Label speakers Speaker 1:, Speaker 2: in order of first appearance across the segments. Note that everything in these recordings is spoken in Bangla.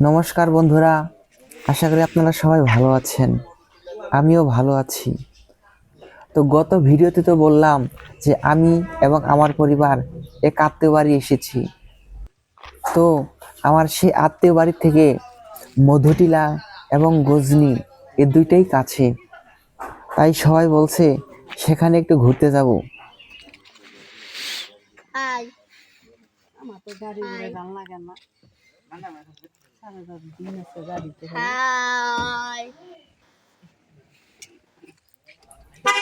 Speaker 1: নমস্কার বন্ধুরা আশা করি আপনারা সবাই ভালো আছেন। আমিও ভালো আছি। তো গত ভিডিওতে তো বললাম যে আমি এবং আমার পরিবার এক আত্মীয় বাড়ি এসেছি। তো আমার সেই আত্মীয় বাড়ি থেকে মধুটিলা এবং গজনি এ দুইটাই কাছে। তাই সবাই বলছে সেখানে একটু ঘুরতে যাব।
Speaker 2: আমার তো গাড়ি ঘোড়া ভালো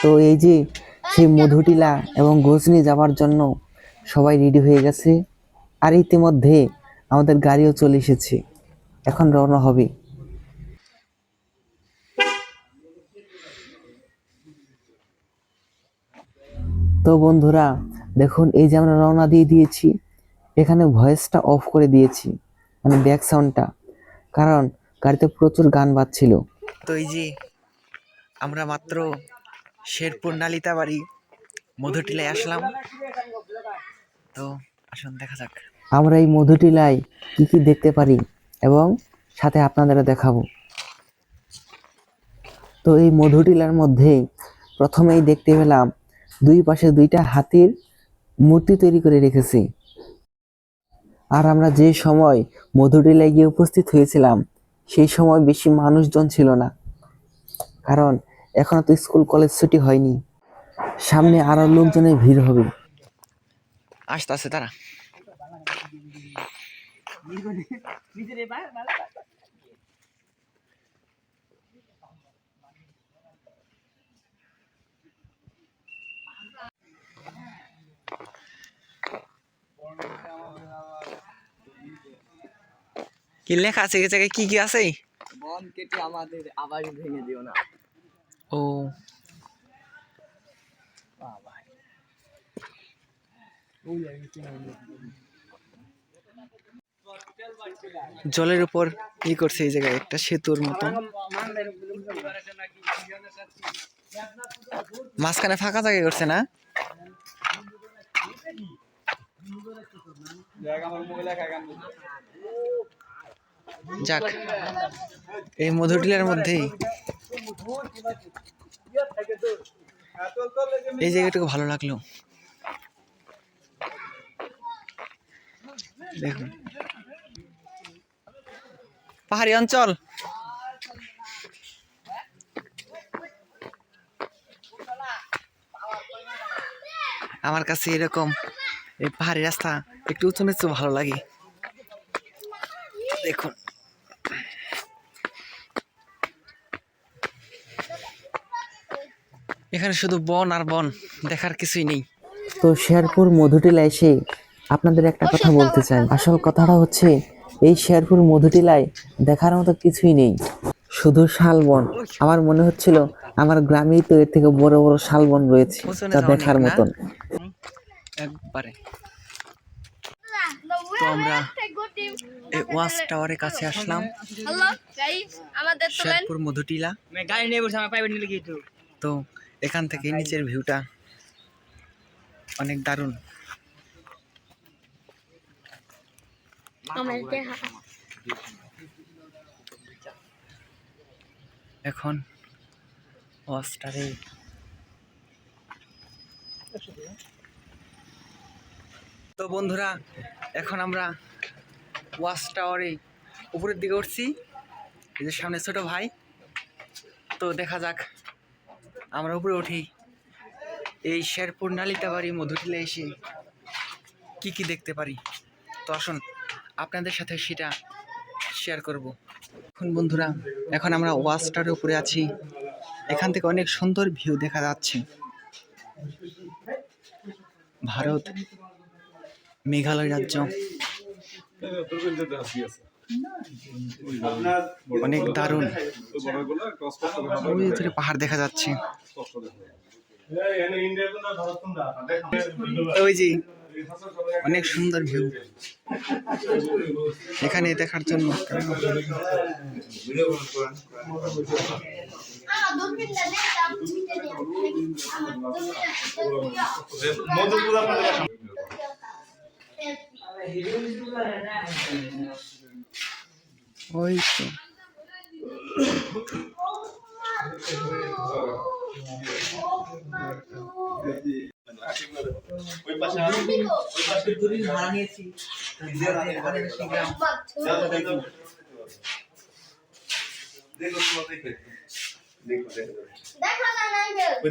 Speaker 1: তো এই যে সেই মধুটিলা এবং গজনি যাওয়ার জন্য সবাই রেডি হয়ে গেছে, আর ইতিমধ্যে আমাদের গাড়িও চলে এসেছে। এখন রওনা হবে। তো বন্ধুরা, দেখুন, এই যে আমরা রওনা দিয়ে দিয়েছি, এখানে ভয়েসটা অফ করে দিয়েছি। মানে ব্যাক সাউন্ডটা কারণ গাড়িতে প্রচুর গান বাজছিল। তো এই যে আমরা মাত্র শেরপুর নালিতা বাড়ি মধুটিলায় আসলাম। তো আসুন দেখা যাক। আমরা এই মধুটিলায় কি কি দেখতে পারি এবং সাথে আপনাদেরও দেখাবো। তো এই মধুটিলার মধ্যেই প্রথমেই দেখতে পেলাম দুই পাশে দুইটা হাতির মূর্তি তৈরি করে রেখেছে। আর আমরা যে সময় মধুটিলায় গিয়ে উপস্থিত হয়েছিলাম সেই সময় বেশি মানুষজন ছিল না। কারণ এখনও তো স্কুল কলেজ ছুটি হয়নি। সামনে আরও লোকজনের ভিড় হবে। আসতে আস্তে তারা কি লেখা আছে এই জায়গায় কি কি আছে?
Speaker 3: বন কেটে আমাদের আবারই ভেঙে দিও না।
Speaker 1: ও। জলের উপর ই করছে এই জায়গায় একটা সেতুর মতন। মাঝখানে ফাঁকা জায়গা করছে না? যাক, এই মধুটিলার মধ্যেই। এই জায়গাটুকু ভালো লাগল। দেখুন। পাহাড়ি অঞ্চল। আমার কাছে এরকম এই পাহাড়ি রাস্তা একটু উঁচু নিচু ভালো লাগে দেখুন এখানে শুধু বন আর বন দেখার কিছুই নেই। তো শেরপুর মধুটিলা এসে আপনাদের একটা কথা বলতে চাই। আসল কথাটা হচ্ছে এই শেরপুর মধুটিলায় দেখার মতো কিছুই নেই। শুধু শালবন আমার মনে হচ্ছিল আমার গ্রামেই তো এর থেকে বড় বড় শালবন রয়েছে তা দেখার মতন। একবারে। তো আমরা এই ওয়াচ টাওয়ারের কাছে আসলাম।
Speaker 4: হ্যালো গাইস আমাদের চলেন
Speaker 1: শেরপুর মধুটিলা।
Speaker 3: গাড়ি নিয়ে বসে আমার প্রাইভেট নিলে কি তো
Speaker 1: তো এখান থেকে নিচের ভিউটা অনেক দারুণ। এখন ওয়াস্টারে তো বন্ধুরা এখন আমরা ওয়াচ টাওয়ারে উপরের দিকে উঠছি এই যে সামনে ছোট ভাই। তো দেখা যাক আমরা উপরে উঠি। এই শেরপুর নালিতা বাড়ি মধুটিলা এসে কি কি দেখতে পারি? তো আসুন, আপনাদের সাথে সেটা শেয়ার করব। এখন বন্ধুরা, এখন আমরা ওয়াচটার উপরে আছি। এখান থেকে অনেক সুন্দর ভিউ দেখা যাচ্ছে। ভারত, মেঘালয় রাজ্য। অনেক দারুণ। ওই দূরে পাহাড় দেখা যাচ্ছে। ওই যে অনেক সুন্দর ভিউ। এখানে দেখার জন্য। ওই তো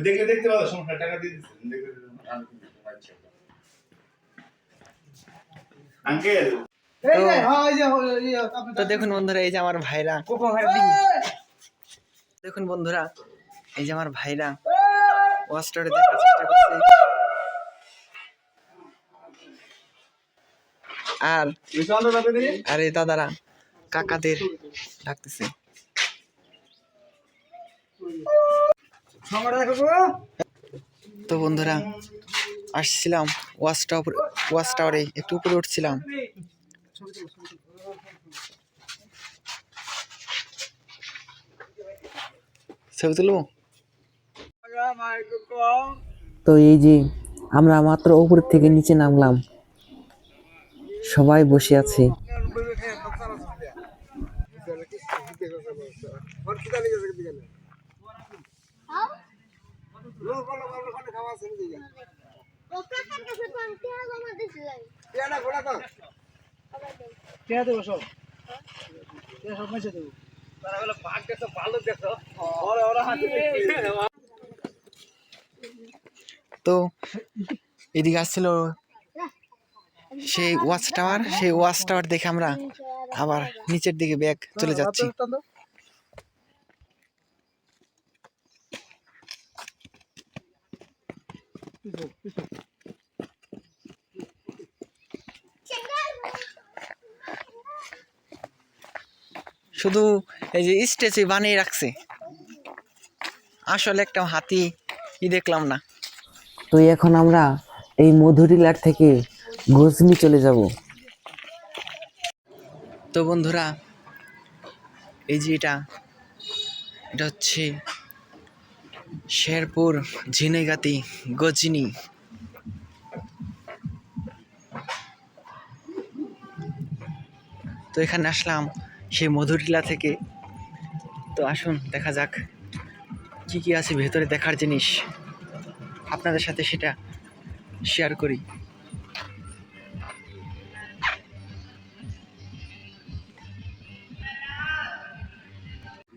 Speaker 5: দেখলে দেখতে পাবো সমস্যা টাকা দিয়ে দিচ্ছেন আঙ্কেল
Speaker 1: তো দেখুন বন্ধুরা এই যে আমার ভাইরা। দেখুন বন্ধুরা এই যে আমার ভাইরা ওয়াস্টারে দেখার চেষ্টা করছে। আর আর দাদারা কাকাদের ডাকতেছে। তো বন্ধুরা আসছিলাম ওয়াচ টাওয়ার ওয়াচ টাওয়ারে একটু উপরে উঠছিলাম। ছবি তুলবো তো এই যে আমরা মাত্র উপর থেকে নিচে নামলাম। সবাই বসে আছে।
Speaker 4: ওকা কাকা সে পান্তি আলো মাঝে ছিলাই
Speaker 1: তো এদিকে আসছিল সেই ওয়াচ টাওয়ার সেই ওয়াচ টাওয়ার দেখে আমরা আবার নিচের দিকে ব্যাগ চলে যাচ্ছি। শুধু এই যে স্টেচে বানিয়ে রাখছে। আসলে একটা হাতি ই দেখলাম না। তো এখন আমরা এই মধুরিলার থেকে গজনি চলে যাব। তো বন্ধুরা এই যে এটা এটা হচ্ছে শেরপুর ঝিনেগাতি গজনি তো এখানে আসলাম। সেই মধুরিলা থেকে। তো আসুন, দেখা যাক কি কি আছে ভেতরে দেখার জিনিস। আপনাদের সাথে সেটা শেয়ার করি।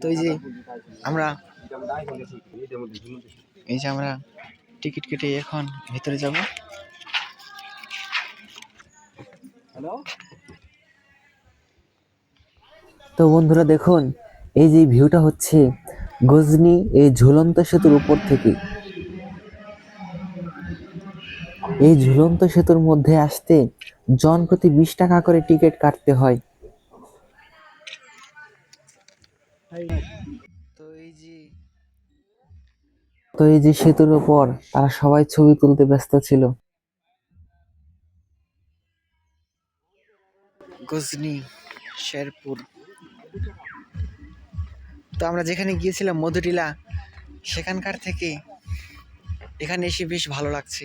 Speaker 1: তো এই যে আমরা এই যে আমরা টিকিট কেটে এখন ভেতরে যাব। তো বন্ধুরা দেখুন এই যে ভিউটা হচ্ছে গজনি এই ঝুলন্ত সেতুর উপর থেকে। এই ঝুলন্ত সেতুর মধ্যে আসতে জন প্রতি বিশ টাকা করে টিকিট কাটতে হয়। তো এই যে তো এই যে সেতুর উপর তারা সবাই ছবি তুলতে ব্যস্ত ছিল। গজনি শেরপুর। তো আমরা যেখানে গিয়েছিলাম মধুটিলা সেখানকার থেকে এখানে এসে বেশ ভালো লাগছে।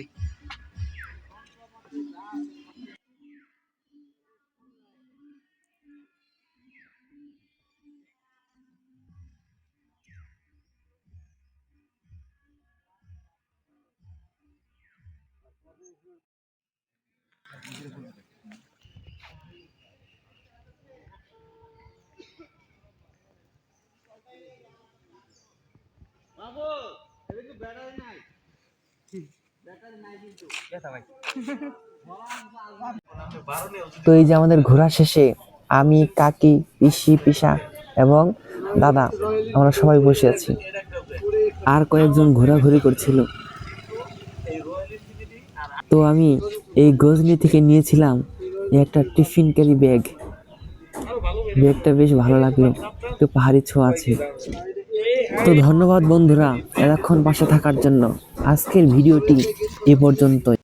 Speaker 1: তো এই যে আমাদের ঘোরা শেষে আমি কাকি পিসি পিসা এবং দাদা আমরা সবাই বসে আছি। আর কয়েকজন ঘোরাঘুরি করছিল। তো আমি এই গজনি থেকে নিয়েছিলাম একটা টিফিন ক্যারি ব্যাগ। ব্যাগটা বেশ ভালো লাগল। একটু পাহাড়ি ছোঁয়া আছে। তো ধন্যবাদ বন্ধুরা এতক্ষণ পাশে থাকার জন্য। আজকের ভিডিওটি এ পর্যন্তই।